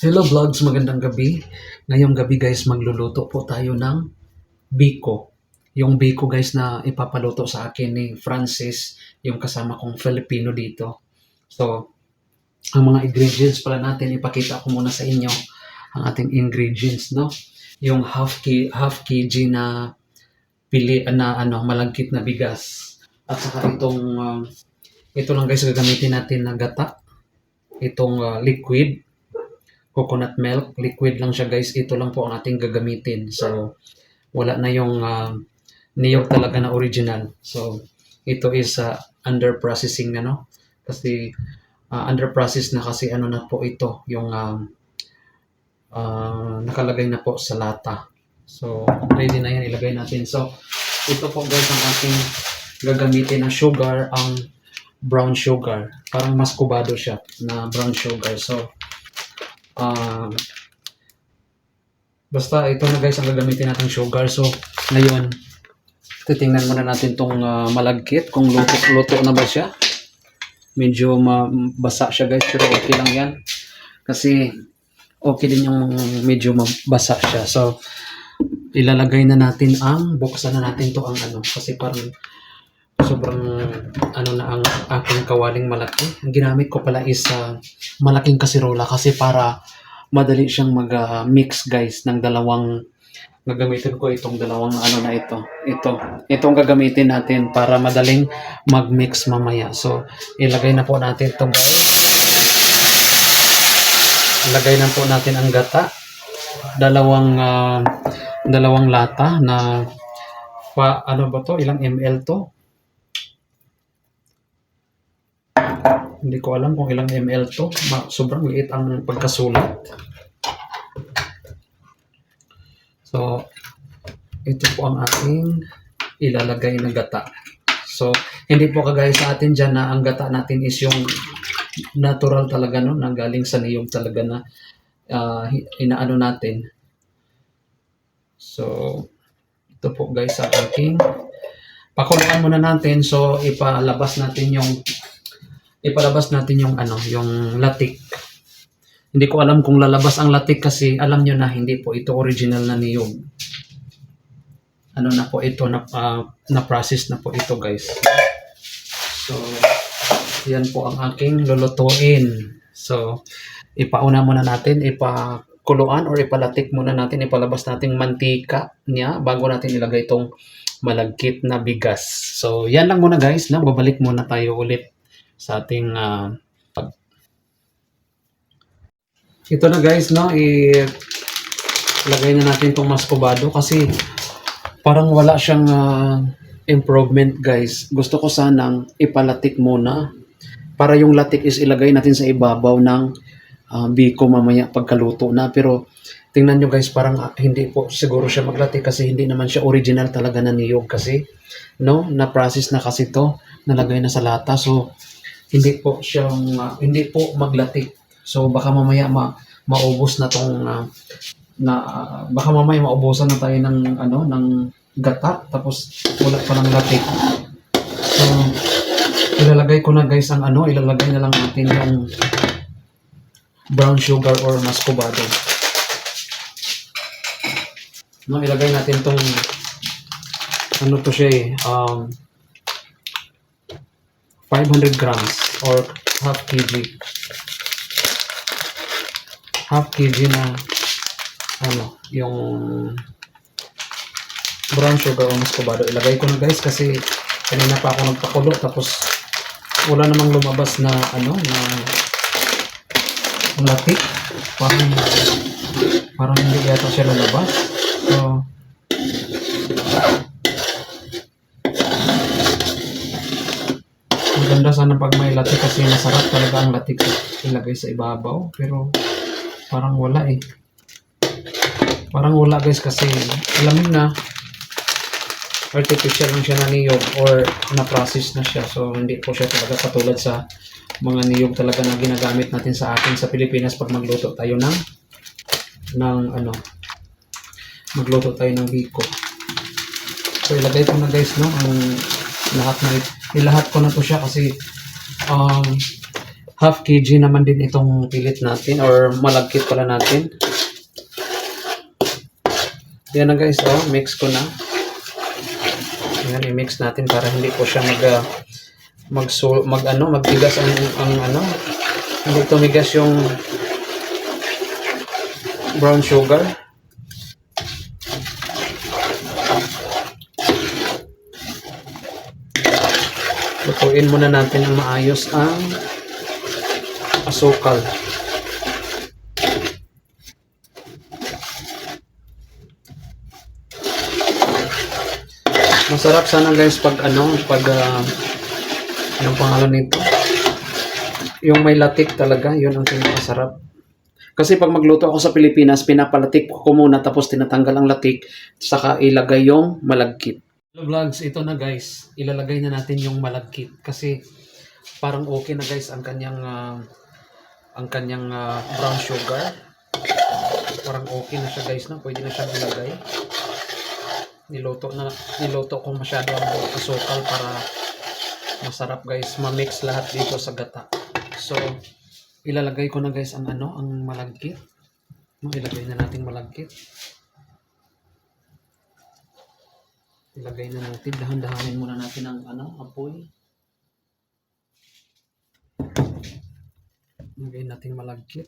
Hello vlogs, magandang gabi. Ngayong gabi guys, magluluto po tayo ng biko. Yung biko guys na ipapaluto sa akin ni Francis, yung kasama kong Filipino dito. So, ang mga ingredients pala natin, ipakita ko muna sa inyo ang ating ingredients, no? Yung half, ki, half kg na pili na ano, malagkit na bigas. At saka itong, uh, ito lang guys, gagamitin natin na gata. Itong uh, liquid, coconut milk. Liquid lang siya guys. Ito lang po ang ating gagamitin. So, wala na yung uh, niyog talaga na original. So, ito is uh, under processing na no. Kasi uh, under process na kasi ano na po ito. Yung um, uh, nakalagay na po sa lata. So, ready na yan. Ilagay natin. So, ito po guys ang ating gagamitin na sugar. Ang brown sugar. Parang mas kubado siya na brown sugar. So, Ah, basta ito na guys ang gagamitin natin sugar. So, ngayon, titingnan muna natin tong ah, malagkit kung luto, luto na ba siya. Medyo mabasa siya guys, pero okay lang yan. Kasi, okay din yung medyo mabasa siya. So, ilalagay na natin ang, buksan na natin to ang ano, kasi parang sobrang ano na ang aking kawaling malaki. Ang ginamit ko pala is ah, malaking kasirola kasi para madali siyang mag-mix guys ng dalawang gagamitin ko itong dalawang ano na ito. Ito. Itong gagamitin natin para madaling mag-mix mamaya. So, ilagay na po natin itong guys. Ilagay na po natin ang gata. Dalawang ah, dalawang lata na pa, ano ba to? Ilang ml to? Hindi ko alam kung ilang ml to. Sobrang liit ang pagkasulat. So, ito po ang ating ilalagay na gata. So, hindi po kagaya sa atin dyan na ang gata natin is yung natural talaga, no? Na galing sa niyog talaga na hi- inaano natin. So, ito po guys ang aking pakuluan muna natin. So, ipalabas natin yung ipalabas natin yung ano, yung latik. Hindi ko alam kung lalabas ang latik kasi alam nyo na hindi po ito original na niyog. Ano na po ito na ah, na process na po ito guys. So yan po ang aking lulutuin. So ipauna muna natin, ipakuluan or ipalatik muna natin, ipalabas natin mantika niya bago natin ilagay itong malagkit na bigas. So yan lang muna guys, na babalik muna tayo ulit sa ating ah, pag- ito na guys no i-lagay na natin tong maskobado kasi parang wala siyang ah, improvement guys. Gusto ko sanang ipalatik muna para yung latik is ilagay natin sa ibabaw ng ah, biko mamaya pagkaluto na. Pero tingnan nyo guys parang ah, hindi po siguro siya maglatik kasi hindi naman siya original talaga na niyog kasi no na process na kasi to nalagay na sa lata. So hindi po siyang ah, hindi po maglatik. So baka mamaya ma maubos na tong ah, na ah, baka mamaya maubusan na tayo ng ano ng gata tapos wala pa ng latik. So ilalagay ko na guys ang ano, ilalagay na lang natin yung brown sugar or mascobado. No, ilagay natin tong ano to siya eh, um, 500 grams or half kg. Half kg na ano, yung brown sugar o muscovado. Ilagay ko na guys kasi kanina pa ako nagpakulo tapos wala namang lumabas na ano na latik. Parang parang hindi yata siya lalabas. So, Maganda sana pag may latik kasi masarap talaga ang latik ilagay sa ibabaw. Pero parang wala eh. Parang wala guys kasi alam na artificial lang siya na niyog or na-process na siya. So hindi po siya talaga katulad sa mga niyog talaga na ginagamit natin sa atin sa Pilipinas pag magluto tayo ng ng ano magluto tayo ng biko. So ilagay ko na guys no ang lahat na ilahat ko na to siya kasi um, half kg naman din itong pilit natin or malagkit pala natin. Yan na guys, oh, mix ko na. Yan, i-mix natin para hindi po siya mag uh, mag, mag ano, magtigas ang, ang ano, hindi tumigas yung brown sugar. Lutuin muna natin ang maayos ang asukal. Masarap sana guys pag ano, pag uh, anong pangalan nito? Yung may latik talaga, yun ang pinakasarap. Kasi pag magluto ako sa Pilipinas, pinapalatik ko muna tapos tinatanggal ang latik, saka ilagay yung malagkit. Hello vlogs, ito na guys. Ilalagay na natin yung malagkit kasi parang okay na guys ang kanyang ah, ang kanyang ah, brown sugar. Parang okay na siya guys na, pwede na siyang ilagay. Niluto na niluto ko masyado ang asukal para masarap guys, ma-mix lahat dito sa gata. So, ilalagay ko na guys ang ano, ang malagkit. Ilagay na natin malagkit. Ilagay na natin, dahan-dahanin muna natin ang ano, apoy. Ilagay natin malagkit.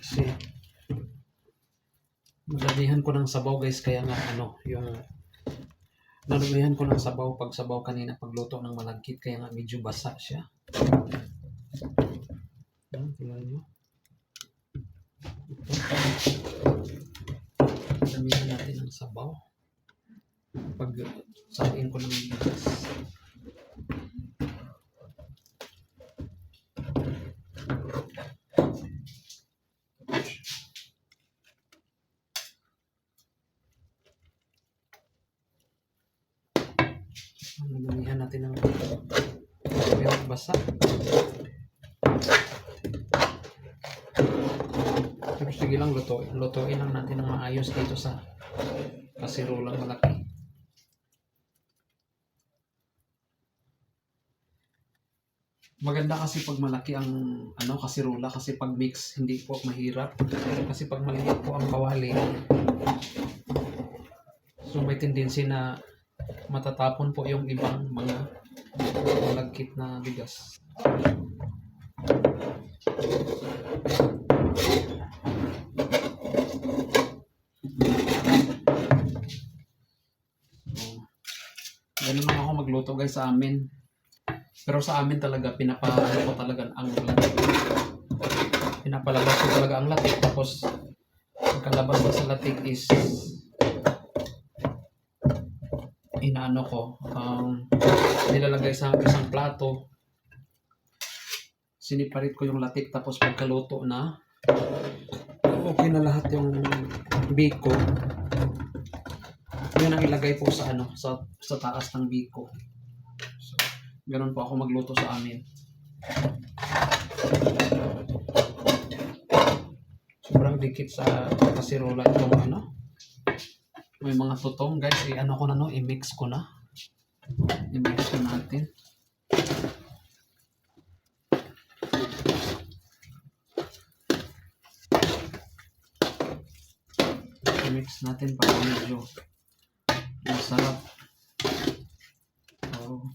Kasi nalagyan ko ng sabaw guys, kaya nga ano, yung nalagyan ko ng sabaw pag sabaw kanina pagluto ng malagkit, kaya nga medyo basa siya. Yan, tingnan nyo. Damihan natin ng sabaw. Pag sabihin ko ng bigas. Damihan natin ng yung basa. Sige lang, lutuin. Lutuin lang natin ng maayos dito sa kasirolang malaki. Maganda kasi pag malaki ang ano kasirola kasi pag mix hindi po mahirap. Kasi pag maliit po ang kawali, so may tendency na matatapon po yung ibang mga malagkit na bigas. So, ganun lang ako guys sa amin. Pero sa amin talaga, pinapahalo ko talaga ang latik. Pinapalabas ko talaga ang latik. Tapos, pagkalabas na sa latik is inaano ko, um, nilalagay sa isang plato. Siniparit ko yung latik. Tapos pagkaluto na, okay na lahat yung biko. Yun ang ilagay po sa ano, sa, sa taas ng biko. Ganun po ako magluto sa amin. Sobrang dikit sa kasirola itong ano. May mga tutong guys, i-ano ko na no, i-mix ko na. I-mix ko natin. I-mix natin para medyo masarap. Oh.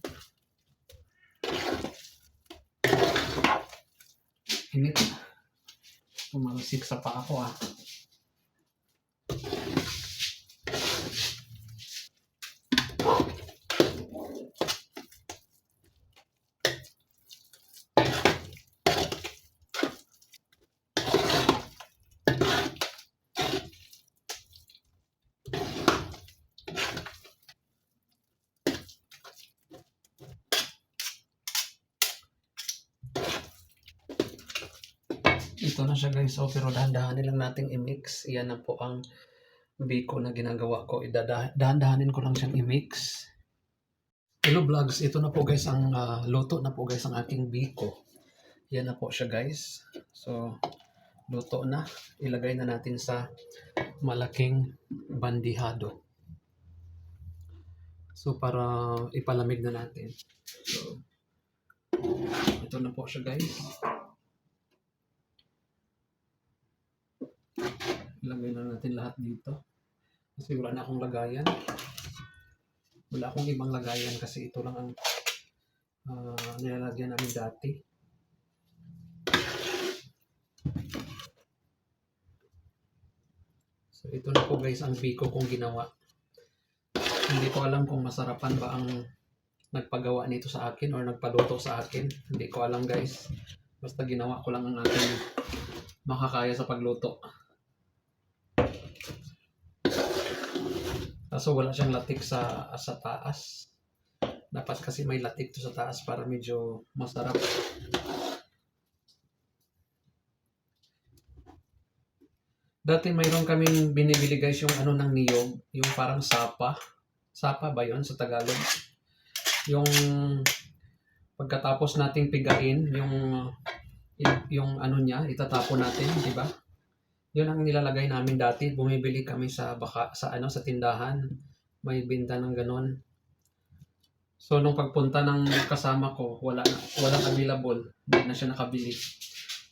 Init. Tumalsik sa pa ako ah. Ito na siya guys. So, pero dahan-dahanin lang natin i-mix. Iyan na po ang biko na ginagawa ko. Dahan-dahanin ko lang siyang i-mix. Hello vlogs, ito na po guys ang ah, luto na po guys ang aking biko. Yan na po siya guys. So, luto na. Ilagay na natin sa malaking bandihado. So, para ipalamig na natin. So, Ito na po siya guys. Ilagay na natin lahat dito. Kasi wala na akong lagayan. Wala akong ibang lagayan kasi ito lang ang ah, nilalagyan namin dati. So ito na po guys ang biko kong ginawa. Hindi ko alam kung masarapan ba ang nagpagawa nito sa akin or nagpaluto sa akin. Hindi ko alam guys. Basta ginawa ko lang ang aking makakaya sa pagluto. Kaso wala siyang latik sa sa taas. Dapat kasi may latik to sa taas para medyo masarap. Dati mayroon kaming binibili guys yung ano ng niyog, yung parang sapa. Sapa ba yon sa Tagalog? Yung pagkatapos nating pigain, yung yung, ano niya, itatapon natin, di ba? Yun ang nilalagay namin dati. Bumibili kami sa baka sa ano sa tindahan. May binta ng ganon. So nung pagpunta ng kasama ko, wala na, walang available. Hindi na siya nakabili.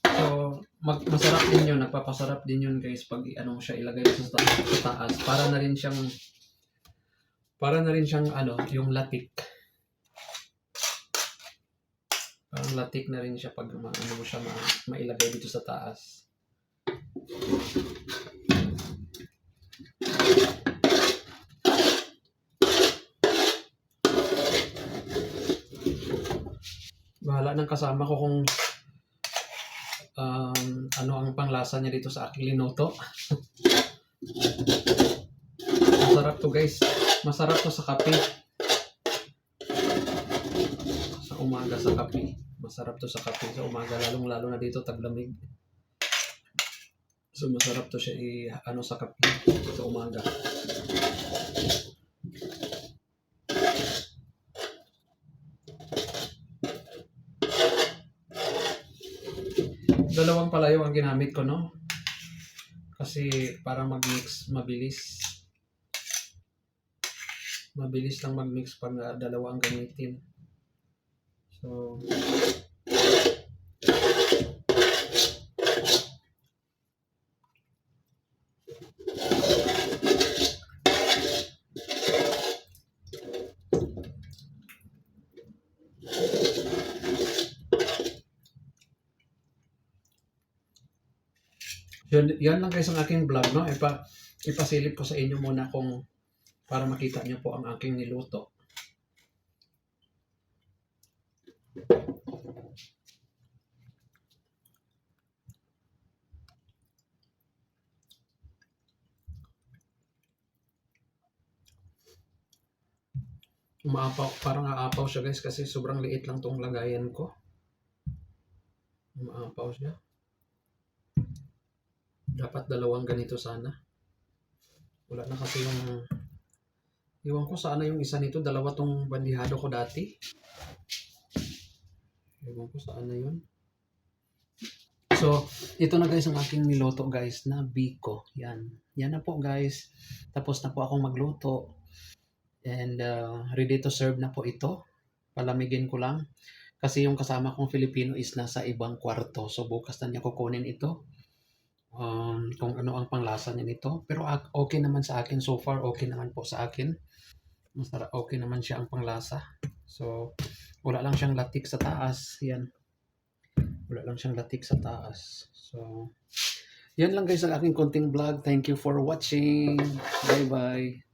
So mag, masarap din yun, nagpapasarap din yun guys pag ano siya ilagay sa, ta- sa taas. Para na rin siyang para na rin siyang ano, yung latik. Parang latik na rin siya pag ma, ano mo siya ma, mailagay dito sa taas. Bahala ng kasama ko kung um, ano ang panglasa niya dito sa aking linuto. Masarap to guys. Masarap to sa kape. Sa umaga sa kape. Masarap to sa kape sa umaga lalong lalo na dito taglamig. So masarap to siya i ano sa kape sa umaga. Dalawang palayo ang ginamit ko, no? Kasi para mag-mix mabilis. Mabilis lang mag-mix pag dalawa ang gamitin. So, Yun, yan lang guys ang aking vlog, no? Ipa, ipasilip ko sa inyo muna kung para makita niyo po ang aking niluto. Umaapaw, parang aapaw siya guys kasi sobrang liit lang tong lagayan ko. Umaapaw siya. Dapat dalawang ganito sana. Wala na kasi yung... Iwan ko sana yung isa nito. Dalawa tong bandihado ko dati. Iwan ko saan na yun. So, ito na guys ang aking niloto guys na biko. Yan. Yan na po guys. Tapos na po akong magluto. And uh, ready to serve na po ito. Palamigin ko lang. Kasi yung kasama kong Filipino is nasa ibang kwarto. So bukas na niya kukunin ito um, kung ano ang panglasa niya nito. Pero okay naman sa akin so far, okay naman po sa akin. Masarap, okay naman siya ang panglasa. So, wala lang siyang latik sa taas. Yan. Wala lang siyang latik sa taas. So, yan lang guys ang aking konting vlog. Thank you for watching. Bye-bye.